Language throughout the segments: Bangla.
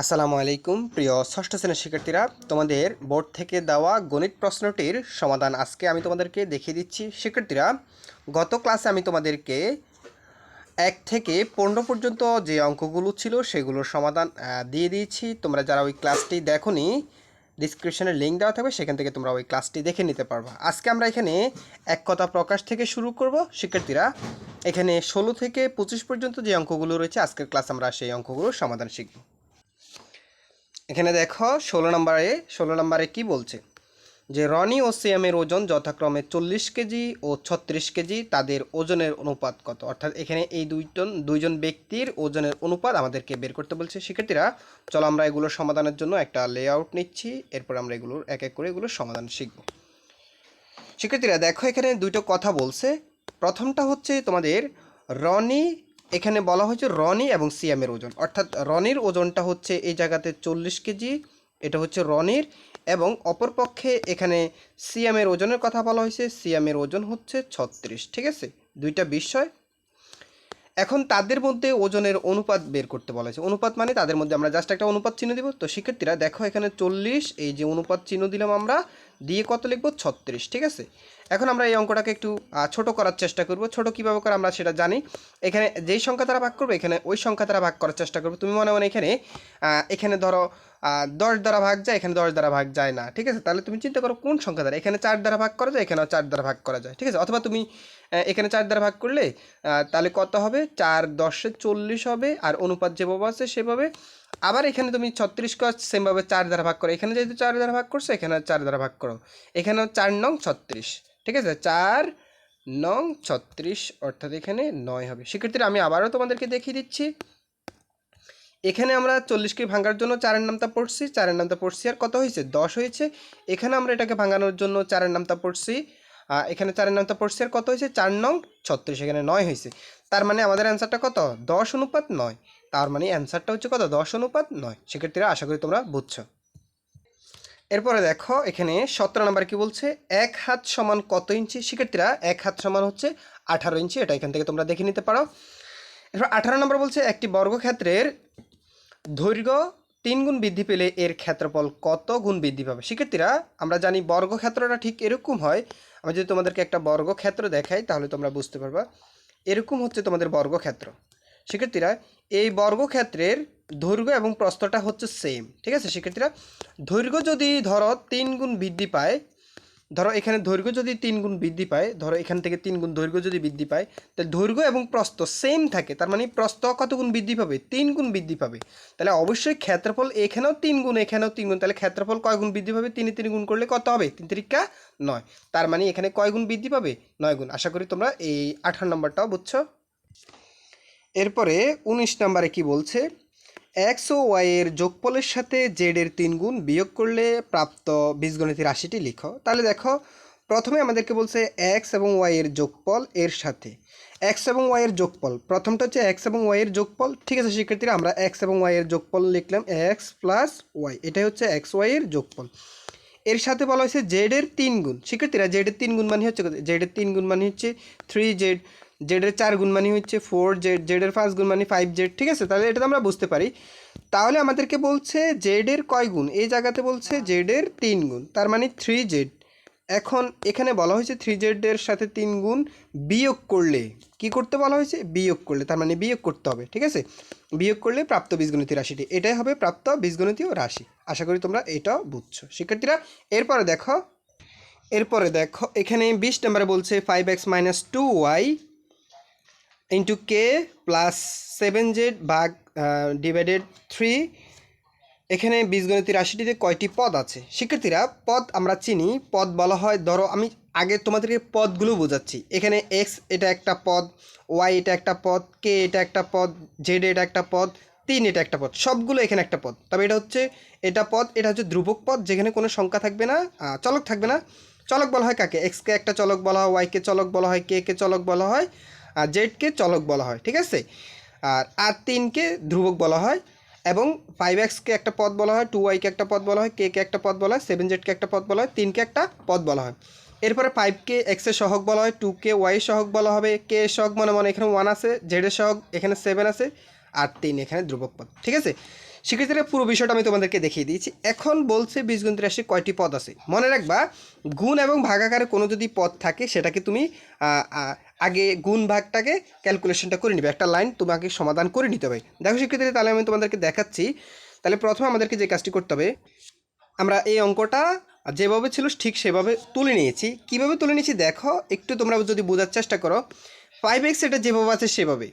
আসসালামু আলাইকুম, প্রিয় ষষ্ঠ শ্রেণির শিক্ষার্থীরা। তোমাদের বোর্ড থেকে দেওয়া গণিত প্রশ্নটির সমাধান আজকে আমি তোমাদেরকে দেখিয়ে দিচ্ছি। শিক্ষার্থীরা, গত ক্লাসে আমি তোমাদেরকে এক থেকে পনেরো পর্যন্ত যে অঙ্কগুলো ছিল সেগুলোর সমাধান দিয়ে দিয়েছি। তোমরা যারা ওই ক্লাসটি দেখোনি ডিসক্রিপশনে লিঙ্ক দেওয়া থাকবে, সেখান থেকে তোমরা ওই ক্লাসটি দেখে নিতে পারবা। আজকে আমরা এখানে এক কথা প্রকাশ থেকে শুরু করব। শিক্ষার্থীরা, এখানে ষোলো থেকে পঁচিশ পর্যন্ত যে অঙ্কগুলো রয়েছে, আজকের ক্লাস আমরা সেই অঙ্কগুলোর সমাধান শিখব। এখানে দেখো ষোলো নম্বরে ষোলো নম্বরে কি বলছে? যে রনি ও সিয়ামের ওজন যথাক্রমে চল্লিশ কেজি ও ছত্রিশ কেজি, তাদের ওজনের অনুপাত কত? অর্থাৎ এখানে এই দুইজন দুইজন ব্যক্তির ওজনের অনুপাত আমাদেরকে বের করতে বলছে শিক্ষার্থীরা। চলো আমরা এগুলোর সমাধানের জন্য একটা লেআউট নিচ্ছি, এরপর আমরা এগুলোর এক এক করে এগুলোর সমাধান শিখব। শিক্ষার্থীরা, দেখো এখানে দুটো কথা বলছে। প্রথমটা হচ্ছে তোমাদের রনি এখানে বলা হয়েছে রনি এবং সিয়ামের ওজন। অর্থাৎ রনির ওজনটা হচ্ছে এই জায়গাতে চল্লিশ কেজি, এটা হচ্ছে রনির, এবং অপরপক্ষে এখানে সিয়ামের ওজনের কথা বলা হয়েছে, সিয়ামের ওজন হচ্ছে ছত্রিশ, ঠিক আছে? দুইটা বিষয়। এখন তাদের মধ্যে ওজনের অনুপাত বের করতে বলা হয়েছে। অনুপাত মানে তাদের মধ্যে আমরা জাস্ট একটা অনুপাত চিহ্ন দিব। তো শিক্ষার্থীরা, দেখো এখানে চল্লিশ, এই যে অনুপাত চিহ্ন দিলাম আমরা দিয়ে কত লিখব? ছত্রিশ, ঠিক আছে? এখন আমরা এই অঙ্কটাকে একটু ছোট করার চেষ্টা করব। ছোট কীভাবে করে আমরা সেটা জানি। এখানে যেই সংখ্যা তারা ভাগ করবে, এখানে ওই সংখ্যা তারা ভাগ করার চেষ্টা করব। তুমি মনে মনে এখানে এখানে ধরো দশ দ্বারা ভাগ যায়, এখানে দশ দ্বারা ভাগ যায় না, ঠিক আছে? তাহলে তুমি চিন্তা করো কোন সংখ্যা দ্বারা? এখানে চার দ্বারা ভাগ করা যায়, এখানেও চার দ্বারা ভাগ করা যায়, ঠিক আছে? অথবা তুমি এখানে চার দ্বারা ভাগ করলে তাহলে কত হবে? চার দশে চল্লিশ হবে, আর অনুপাত যেভাবে আছে সেভাবে আবার এখানে তুমি ছত্রিশ কর সেমভাবে চার দ্বারা ভাগ করো। এখানে যেহেতু চার দ্বারা ভাগ করছ এখানে চার দ্বারা ভাগ করো। এখানেও চার নং ছত্রিশ, ঠিক আছে? চার নং ছত্রিশ, অর্থাৎ এখানে নয় হবে। সেক্ষেত্রে আমি আবারও তোমাদেরকে দেখিয়ে দিচ্ছি। এখানে আমরা চল্লিশকে ভাঙার জন্য চারের নামটা পড়ছি। চারের নামটা পড়ছি আর কত হয়েছে? দশ হয়েছে। এখানে আমরা এটাকে ভাঙানোর জন্য চারের নামটা পড়ছি। এখানে চারের নামটা পড়ছি আর কত হয়েছে? চার নং ছত্রিশ, এখানে নয় হয়েছে। তার মানে আমাদের অ্যান্সারটা কত? দশ অনুপাত নয়। তার মানে অ্যান্সারটা হচ্ছে কত? দশ অনুপাত নয়। সেক্ষেত্রে আশা করি তোমরা বুঝছ। এরপরে দেখো, এখানে সতেরো নাম্বার কি বলছে? এক হাত সমান কত ইঞ্চি? শিক্ষার্থীরা এক হাত সমান হচ্ছে আঠারো ইঞ্চি। এটা এখান থেকে তোমরা দেখে নিতে পারো। এরপর আঠারো নম্বর বলছে, একটি বর্গক্ষেত্রের দৈর্ঘ্য তিন গুণ বৃদ্ধি পেলে এর ক্ষেত্রফল কত গুণ বৃদ্ধি পাবে? শিক্ষার্থীরা আমরা জানি বর্গক্ষেত্রটা ঠিক এরকম হয়। আমি যদি তোমাদেরকে একটা বর্গক্ষেত্র দেখাই, তাহলে তোমরা বুঝতে পারবা। এরকম হচ্ছে তোমাদের বর্গক্ষেত্র। শিক্ষার্থীরা, এই বর্গক্ষেত্রের দৈর্ঘ্য এবং প্রস্থটা হচ্ছে সেম ঠিক আছে? শিক্ষার্থীরা, দৈর্ঘ্য যদি ধরো তিন গুণ বৃদ্ধি পায়, ধরো এখানে দৈর্ঘ্য যদি তিন গুণ বৃদ্ধি পায়, ধরো এখান থেকে তিন গুণ দৈর্ঘ্য যদি বৃদ্ধি পায় তাহলে দৈর্ঘ্য এবং প্রস্থ সেম থাকে, তার মানে প্রস্থ কত গুণ বৃদ্ধি পাবে? তিন গুণ বৃদ্ধি পাবে। তাহলে অবশ্যই ক্ষেত্রফল এখানেও তিন গুণ, এখানেও তিন গুণ, তাহলে ক্ষেত্রফল কয় গুণ বৃদ্ধি পাবে? তিনে তিন গুণ করলে কত হবে? তিন তিরিকা নয়। তার মানে এখানে কয় গুণ বৃদ্ধি পাবে? নয় গুণ। আশা করি তোমরা এই আঠারো নম্বরটাও বুঝছ। এরপরে উনিশ নম্বরে কি বলছে? এক্স ও ওয়াইয়ের যোগফলের সাথে জেড এর তিন গুণ বিয়োগ করলে প্রাপ্ত বীজগণিত রাশিটি লিখো। তাহলে দেখো, প্রথমে আমাদেরকে বলছে এক্স এবং ওয়াইয়ের যোগফল এর সাথে। এক্স এবং ওয়াইয়ের যোগফল, প্রথমটা হচ্ছে এক্স এবং ওয়াইয়ের যোগফল। ঠিক আছে শিক্ষার্থীরা, আমরা এক্স এবং ওয়াইয়ের যোগফল লিখলাম এক্স প্লাস ওয়াই এটাই হচ্ছে এক্স ওয়াইয়ের যোগফল। এর সাথে বলা হয়েছে জেড এর তিন গুণ। শিক্ষার্থীরা জেড এর তিন গুণ মানে হচ্ছে জেড এর তিন গুণ মানে হচ্ছে থ্রি জেড জেড এর চার গুণ মানে হচ্ছে ফোর জেড জেড এর পাঁচ গুণ মানে ফাইভ জেড ঠিক আছে? তাহলে এটা তো আমরা বুঝতে পারি। তাহলে আমাদেরকে বলছে জেডের কয় গুণ? এই জায়গাতে বলছে জেডের তিন গুণ, তার মানে থ্রি জেড এখন এখানে বলা হয়েছে থ্রি জেডের সাথে তিন গুণ বিয়োগ করলে কি করতে বলা হয়েছে? বিয়োগ করলে, তার মানে বিয়োগ করতে হবে, ঠিক আছে? বিয়োগ করলে প্রাপ্ত বীজগণিত রাশিটি, এটাই হবে প্রাপ্ত বীজগণিতীয় রাশি। আশা করি তোমরা এটাও বুঝছ। শিক্ষার্থীরা, এরপরে দেখো এরপরে দেখো, এখানে বিশ নম্বরে বলছে five x minus two y into k plus seven z ভাগ ডিভাইডেড থ্রি এখানে বীজগণিত রাশিটিতে কয়টি পদ আছে? শিক্ষার্থীরা, পদ আমরা চিনি। পদ বলা হয়, ধরো আমি আগে তোমাদেরকে পদগুলো বোঝাচ্ছি। এখানে এক্স এটা একটা পদ ওয়াই এটা একটা পদ কে এটা একটা পদ জেড এটা একটা পদ, তিন এটা একটা পদ, সবগুলো এখানে একটা পদ। তবে এটা হচ্ছে, এটা পদ, এটা হচ্ছে ধ্রুবক পদ, যেখানে কোনো সংখ্যা থাকবে না চলক থাকবে না। চলক বলা হয় কাকে? এক্সকে একটা চলক বলা হয় ওয়াইকে চলক বলা হয় কে কে চলক বলা হয় আর জেডকে চলক বলা হয়, ঠিক আছে? আর আর তিনকে ধ্রুবক বলা হয় এবং ফাইভ এক্সকে একটা পদ বলা হয় টু ওয়াইকে একটা পদ বলা হয় কে কে একটা পদ বলা হয় সেভেন জেডকে একটা পদ বলা হয়, তিনকে একটা পদ বলা হয়। এরপরে ফাইভকে এক্সের সহগ বলা হয় টুকে ওয়াই সহগ বলা হবে কে সহগ মনে মনে এখানে ওয়ান আছে জেডের সহগ, এখানে সেভেন আছে, আর তিন এখানে ধ্রুবক পদ, ঠিক আছে? শিক্ষার্থীরা, পুরো বিষয়টা আমি তোমাদেরকে দেখিয়ে দিয়েছি। এখন বলছে বীজগণিত রাশি কয়টি পদ আছে? মনে রাখবা, গুণ এবং ভাগাকারে কোনো যদি পদ থাকে, সেটাকে তুমি আগে গুণ ভাগটাকে ক্যালকুলেশনটা করে নিবে। একটা লাইন তোমাকে সমাধান করে নিতে হবে। দেখো শিক্ষার্থীরা, তাহলে আমি তোমাদেরকে দেখাচ্ছি। তাহলে প্রথমে আমাদেরকে যে কাজটি করতে হবে, আমরা এই অঙ্কটা যেভাবে ছিল ঠিক সেভাবে তুলে নিয়েছি। কীভাবে তুলে নিয়েছি দেখো, একটু তোমরা যদি বোঝার চেষ্টা করো। ফাইভ এক্স এটা যেভাবে আছে সেভাবে।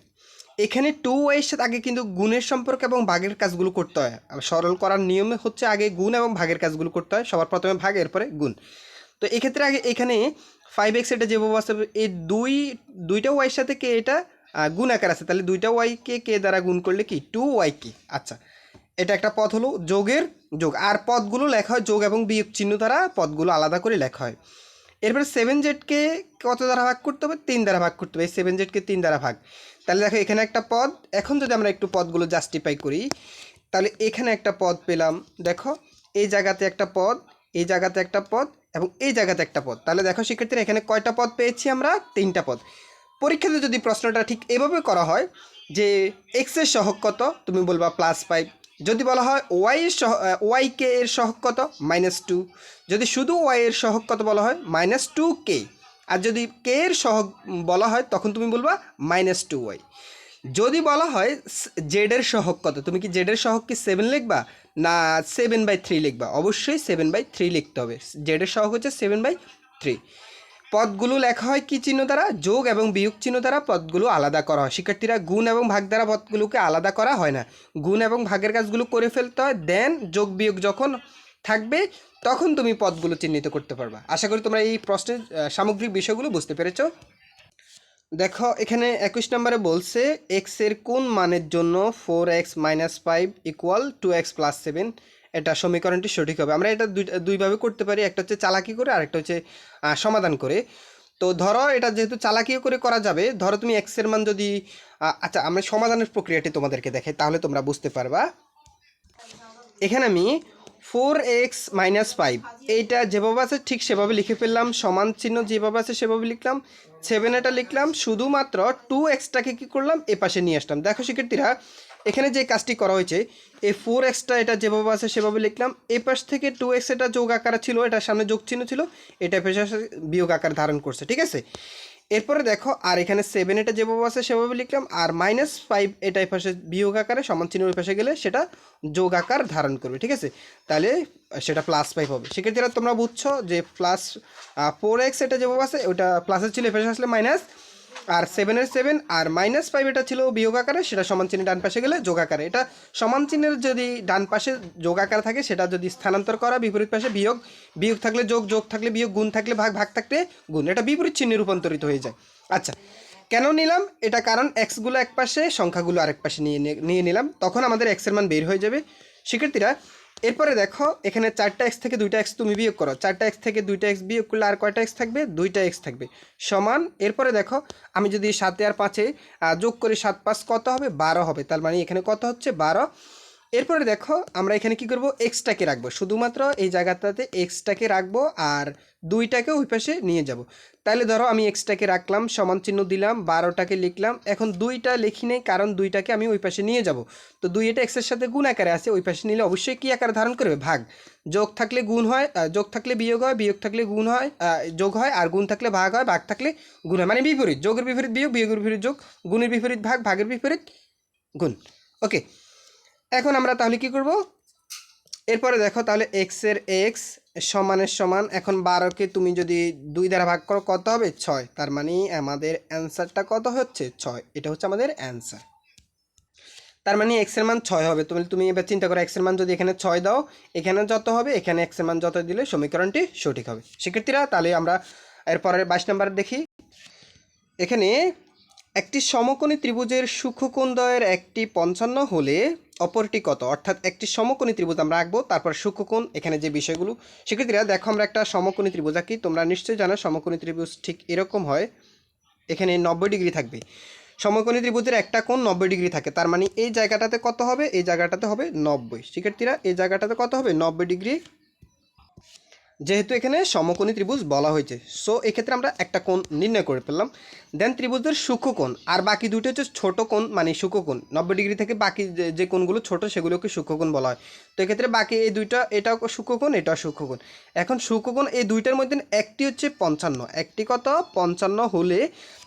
এখানে টু ওয়াইয়ের সাথে আগে কিন্তু গুণের সম্পর্ক এবং ভাগের কাজগুলো করতে হয়। সরল করার নিয়মে হচ্ছে আগে গুণ এবং ভাগের কাজগুলো করতে হয়। সবার প্রথমে ভাগ, এরপরে গুণ। তো এক্ষেত্রে আগে এখানে ফাইভ এক্স এটা যেভাবে আছে, এই দুই, দুইটা ওয়াইয়ের সাথে কে এটা গুণ আকার আছে। তাহলে দুইটা ওয়াইকে কে দ্বারা গুণ করলে কি? Two y k. আচ্ছা এটা একটা পদ হলো যোগের যোগ। আর পদগুলো লেখা হয় যোগ এবং বিয়োগ চিহ্ন দ্বারা, পদগুলো আলাদা করে লেখা হয়। এরপরে সেভেন জেডকে কত দ্বারা ভাগ করতে হবে? তিন দ্বারা ভাগ করতে হবে। এই সেভেন জেডকে তিন দ্বারা ভাগ। তাহলে দেখো, এখানে একটা পদ। এখন যদি আমরা একটু পদগুলো জাস্টিফাই করি, তাহলে এখানে একটা পদ পেলাম। দেখো, এই জায়গাতে একটা পদ, এই জায়গাতে একটা পদ এবং এই জায়গাতে একটা পদ। তাহলে দেখো শিক্ষার্থীরা, এখানে কয়টা পদ পেয়েছি আমরা? তিনটা পদ। পরীক্ষাতে যদি প্রশ্নটা ঠিক এভাবে করা হয় যে এক্সের সহগ কত, তুমি বলবা প্লাস ফাইভ যদি বলা হয় ওয়াই এর সহ ওয়াই কে এর সহগ কত? মাইনাস টু যদি শুধু ওয়াই এর সহগ কত বলা হয়? মাইনাস টু কে আর যদি কে এর সহক বলা হয়, তখন তুমি বলবা মাইনাস টু ওয়াই যদি বলা হয় জেডের সহগ কত, তুমি কি জেডের সহক কি সেভেন লিখবা? না সেভেন বাই থ্রি লিখবা। অবশ্যই সেভেন বাই থ্রি লিখতে হবে। জেডের সহগ হচ্ছে সেভেন বাই থ্রি পদগুলো লেখা হয় কি চিহ্ন দ্বারা? যোগ এবং বিয়োগ চিহ্ন দ্বারা পদগুলো আলাদা করা হয়। শিক্ষার্থীরা গুণ এবং ভাগ দ্বারা পদগুলোকে আলাদা করা হয় না। গুণ এবং ভাগের কাজগুলো করে ফেলতে হয়। দেন যোগ বিয়োগ যখন থাকবে, তখন তুমি পদগুলো চিহ্নিত করতে পারবা। আশা করি তোমরা এই প্রশ্নের সামগ্রিক বিষয়গুলো বুঝতে পেরেছ। দেখো, এখানে একুশ নম্বরে বলছে এক্সের কোন মানের জন্য four x minus five equal to x plus seven এটা সমীকরণটি সঠিক হবে। আমরা এটা দুই, দুইভাবে করতে পারি। একটা হচ্ছে চালাকি করে আর একটা হচ্ছে সমাধান করে। তো ধরো, এটা যেহেতু চালাকিও করে করা যাবে, ধরো তুমি এক্সের মান যদি আচ্ছা আমরা সমাধানের প্রক্রিয়াটি তোমাদেরকে দেখাই, তাহলে তোমরা বুঝতে পারবা। এখানে আমি ফোর এক্স মাইনাস ফাইভ। এইটা যেভাবে আছে, ঠিক সেভাবে লিখে ফেললাম। সমান চিহ্ন যেভাবে আছে, সেভাবে লিখলাম। সেভেন এটা লিখলাম, শুধুমাত্র টু এক্সটাকে কী করলাম, এ পাশে নিয়ে আসলাম। দেখো শিক্ষার্থীরা, এখানে যে কাজটি করা হয়েছে, এই ফোর এক্সটা এটা যেভাবে আছে, সেভাবে লিখলাম। এ পাশ থেকে টু এক্স এটা যোগ আকার ছিল এটা সামনে যোগ চিহ্ন ছিল, এটা পেশে বিয়োগ আকার ধারণ করছে, ঠিক আছে? এরপরে দেখো, আর এখানে সেভেন এটা যেভাবে আছে সেভাবে লিখলাম, আর মাইনাস ফাইভ এটা এই পাশে বিয়োগ আকারে সমান চিহ্ন ওই পাশে গেলে সেটা যোগ আকার ধারণ করবে, ঠিক আছে? তাহলে সেটা প্লাস ফাইভ হবে। সেক্ষেত্রে তোমরা বুঝছ যে প্লাস ফোর এক্স এটা যেভাবে আছে, ওটা প্লাসের ছিল এ পাশে আসলে মাইনাস আর সেভেনের সেভেন আর মাইনাস ফাইভ এটা ছিল বিয়োগ আকারে, সেটা সমান চিহ্নের ডান পাশে গেলে যোগ আকারে। এটা সমান চিহ্নের যদি ডান পাশে যোগ আকার থাকে, সেটা যদি স্থানান্তর করা, বিপরীত পাশে বিয়োগ বিয়োগ থাকলে যোগ যোগ থাকলে বিয়োগ, গুণ থাকলে ভাগ ভাগ থাকলে গুণ। এটা বিপরীত চিহ্নে রূপান্তরিত হয়ে যায়। আচ্ছা কেন নিলাম? এটা কারণ এক্সগুলো এক পাশে, সংখ্যাগুলো আরেক পাশে নিয়ে নিয়ে নিলাম। তখন আমাদের এক্সের মান বের হয়ে যাবে। শিক্ষার্থীরা এরপরে দেখো, এখানে চারটা এক্স থেকে দুইটা এক্স তুমি বিয়োগ করো। চারটা এক্স থেকে দুইটা এক্স বিয়োগ করলে আর কয়টা এক্স থাকবে? দুইটা এক্স থাকবে। সমান, এরপরে দেখো, আমি যদি সাতে আর পাঁচে যোগ করি সাত পাঁচ কত হবে? বারো হবে। তার মানে এখানে কত হচ্ছে? বারো। এরপরে দেখো, আমরা এখানে কি করব? এক্সটাকে রাখব। শুধুমাত্র এই জায়গাটাতে এক্সটাকে রাখব আর দুইটাকে ওই পাশে নিয়ে যাব। তাহলে ধরো আমি এক্সটাকে রাখলাম, সমান চিহ্ন দিলাম, বারোটাকে লিখলাম। এখন দুইটা লিখি নেই, কারণ দুইটাকে আমি ওই পাশে নিয়ে যাব। তো দুই এটা এক্সের সাথে গুণ আকারে আছে, ওই পাশে নিলে অবশ্যই কী আকার ধারণ করবে? ভাগ। যোগ থাকলে গুণ হয় যোগ থাকলে বিয়োগ হয়, বিয়োগ থাকলে গুণ হয় যোগ হয়, আর গুণ থাকলে ভাগ হয়, ভাগ থাকলে গুণ হয়। মানে বিপরীত, যোগের বিপরীত বিয়োগ, বিয়োগের বিপরীত যোগ, গুণের বিপরীত ভাগ, ভাগের বিপরীত গুণ। ওকে এখন আমরা তাহলে কি করব? এরপরে দেখো তাহলে এক্সের এক্স সমানের সমান, এখন বারোকে তুমি যদি দুই দ্বারা ভাগ করো, কত হবে? ছয়। তার মানে আমাদের অ্যান্সারটা কত হচ্ছে? ছয়। এটা হচ্ছে আমাদের অ্যান্সার। তার মানে এক্সের মান ছয় হবে। তুমি তুমি এবার চিন্তা করো এক্সের মান যদি এখানে ছয় দাও, এখানে যত হবে? এখানে এক্সের মান যত দিলে সমীকরণটি সঠিক হবে। শিক্ষার্থীরা, তাহলে আমরা এরপরের বাইশ নাম্বার দেখি। এখানে একটি সমকোণী ত্রিভুজের সূক্ষ্মকোণদ্বয়ের একটি পঞ্চান্ন হলে অপরটি কত? অর্থাৎ একটি সমকোণী ত্রিভুজ আমরা আঁকবো, তারপর সূক্ষ্মকোণ এখানে যে বিষয়গুলো। শিক্ষার্থীরা দেখো আমরা একটা সমকোণী ত্রিভুজ আঁকি, তোমরা নিশ্চয়ই জানো সমকোণী ত্রিভুজ ঠিক এরকম হয়, এখানে নব্বই ডিগ্রি থাকবে। সমকোণী ত্রিভুজের একটা কোণ নব্বই ডিগ্রি থাকে, তার মানে এই জায়গাটাতে কত হবে? এই জায়গাটাতে হবে নব্বই। শিক্ষার্থীরা, এই জায়গাটাতে কত হবে? নব্বই ডিগ্রি যেহেতু এখানে সমকোণী ত্রিভুজ বলা হয়েছে সো এক্ষেত্রে আমরা একটা কোণ নির্ণয় করে ফেললাম। দেন ত্রিভুজের সূক্ষ্মকোণ আর বাকি দুটো হচ্ছে ছোট কোণ মানে সূক্ষ্মকোণ নব্বই ডিগ্রি থেকে বাকি যে কোণগুলো ছোট, সেগুলোকে সূক্ষ্মকোণ বলা হয়। তো এক্ষেত্রে বাকি এই দুইটা, এটাও সূক্ষ্মকোণ এটাও সূক্ষ্মকোণ এখন সূক্ষ্মকোণ এই দুইটার মধ্যে একটি হচ্ছে পঞ্চান্ন। একটি কত? পঞ্চান্ন হলে,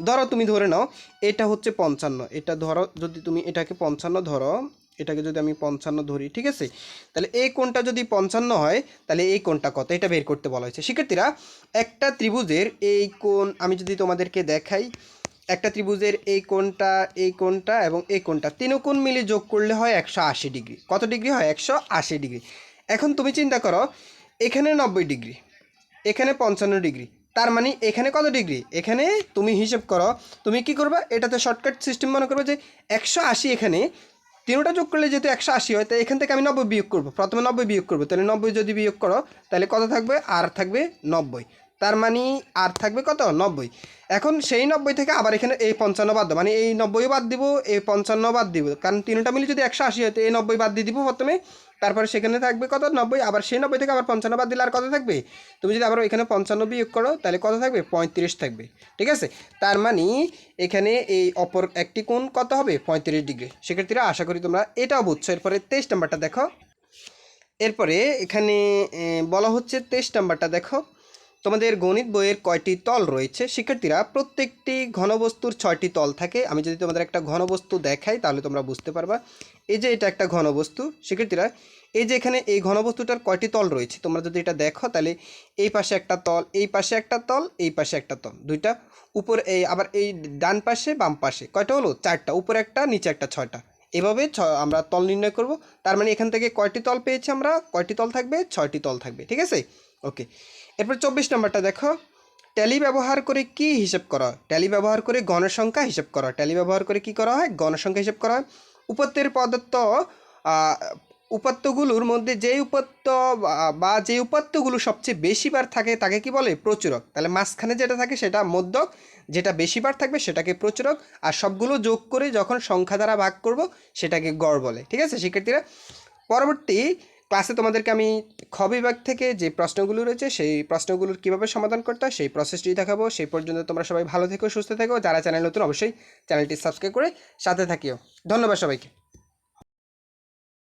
ধরো তুমি ধরে নাও, এটা হচ্ছে পঞ্চান্ন। এটা ধরো, যদি তুমি এটাকে পঞ্চান্ন ধরো এটাকে যদি আমি পঞ্চান্ন ধরি, ঠিক আছে? তাহলে এই কোণটা যদি পঞ্চান্ন হয়, তাহলে এই কোণটা কত? এটা বের করতে বলা হয়েছে। শিক্ষার্থীরা, একটা ত্রিভুজের এই কোণ আমি যদি তোমাদেরকে দেখাই, একটা ত্রিভুজের এই কোণটা এই কোণটা এবং এই কোণটা তিন কোণ মিলে যোগ করলে হয় একশো আশি ডিগ্রি। কত ডিগ্রি হয়? একশো আশি ডিগ্রি। এখন তুমি চিন্তা করো, এখানে নব্বই ডিগ্রি, এখানে পঞ্চান্ন ডিগ্রি, তার মানে এখানে কত ডিগ্রি? এখানে তুমি হিসেব করো, তুমি কি করবা? এটাতে শর্টকাট সিস্টেম মনে করবে যে একশো আশি এখানে তিনটা যোগ করলে যেহেতু একশো আশি হয়, তাই এখান থেকে আমি নব্বই বিয়োগ করব। প্রথমে নব্বই বিয়োগ করব, তাহলে নব্বই যদি বিয়োগ করো, তাহলে কত থাকবে? আর থাকবে নব্বই। তার মানে আর থাকবে কত? নব্বই। এখন সেই নব্বই থেকে আবার এখানে এই পঞ্চান্ন বাদ দেবো মানে এই নব্বই বাদ দিব, এই পঞ্চান্ন বাদ দিব। কারণ তিনটা মিলে যদি একশো আশি হয়, তো এই নব্বই বাদ দিয়ে দিব প্রথমে। তারপরে সেখানে থাকবে কত? নব্বই। আবার সেই নব্বই থেকে আবার পঞ্চান্ন বাদ দিলে আর কত থাকবে? তুমি যদি আবার এখানে পঞ্চান্ন বিয়োগ করো, তাহলে কত থাকবে? পঁয়ত্রিশ থাকবে। ঠিক আছে? তার মানে এখানে এই অপর একটি কোণ কত হবে? পঁয়ত্রিশ ডিগ্রি। সেক্ষেত্রে আশা করি তোমরা এটাও বুঝছ। এরপরে তেইশ নাম্বারটা দেখো। এরপরে এখানে বলা হচ্ছে তেইশ নাম্বারটা দেখো। তোমাদের গণিত বইয়ের কয়টি তল রয়েছে? শিক্ষার্থীরা, প্রত্যেকটি ঘনবস্তুর ছয়টি তল থাকে। আমি যদি তোমাদের একটা ঘনবস্তু দেখাই, তাহলে তোমরা বুঝতে পারবা। এই যে এটা একটা ঘনবস্তু, শিক্ষার্থীরা, এই যে এখানে এই ঘনবস্তুটার কয়টি তল রয়েছে, তোমরা যদি এটা দেখো, তাহলে এই পাশে একটা তল, এই পাশে একটা তল, এই পাশে একটা তল, দুইটা। উপর এই, আবার এই ডান পাশে, বাম পাশে, কয়টা হলো? চারটা। উপরে একটা, নিচে একটা, ছয়টা। এভাবে ছ, আমরা তল নির্ণয় করব। তার মানে এখান থেকে কয়টি তল পেয়েছি আমরা? কয়টি তল থাকবে? ছয়টি তল থাকবে, ঠিক আছে? ওকে। এরপর চব্বিশ নম্বরটা দেখো। ট্যালি ব্যবহার করে কি হিসাব করা? ট্যালি ব্যবহার করে গণসংখ্যা হিসাব করা। ট্যালি ব্যবহার করে কি করা হয়? গণসংখ্যা হিসেব করা হয়। উপত্যের আহ, উপাত্তগুলোর মধ্যে যেই উপাত্ত বা- বা যে উপাত্তগুলো সবচেয়ে বেশিবার থাকে তাকে কি বলে? প্রচুরক। তাহলে মাঝখানে যেটা থাকে সেটা মধ্যক। যেটা বেশিবার থাকবে সেটাকে প্রচুরক। আর সবগুলো যোগ করে যখন সংখ্যা দ্বারা ভাগ করব সেটাকে গড় বলে। ঠিক আছে শিক্ষার্থীরা? পরবর্তী ক্লাসে তোমাদেরকে আমি খ বিভাগ থেকে যে প্রশ্নগুলো রয়েছে, সেই প্রশ্নগুলোর কীভাবে সমাধান করতে সেই প্রসেসটি দেখাবো। সেই পর্যন্ত তোমরা সবাই ভালো থেকো, সুস্থ থেকো। যারা চ্যানেল নতুন, অবশ্যই চ্যানেলটি সাবস্ক্রাইব করে সাথে থাকিও। ধন্যবাদ সবাইকে।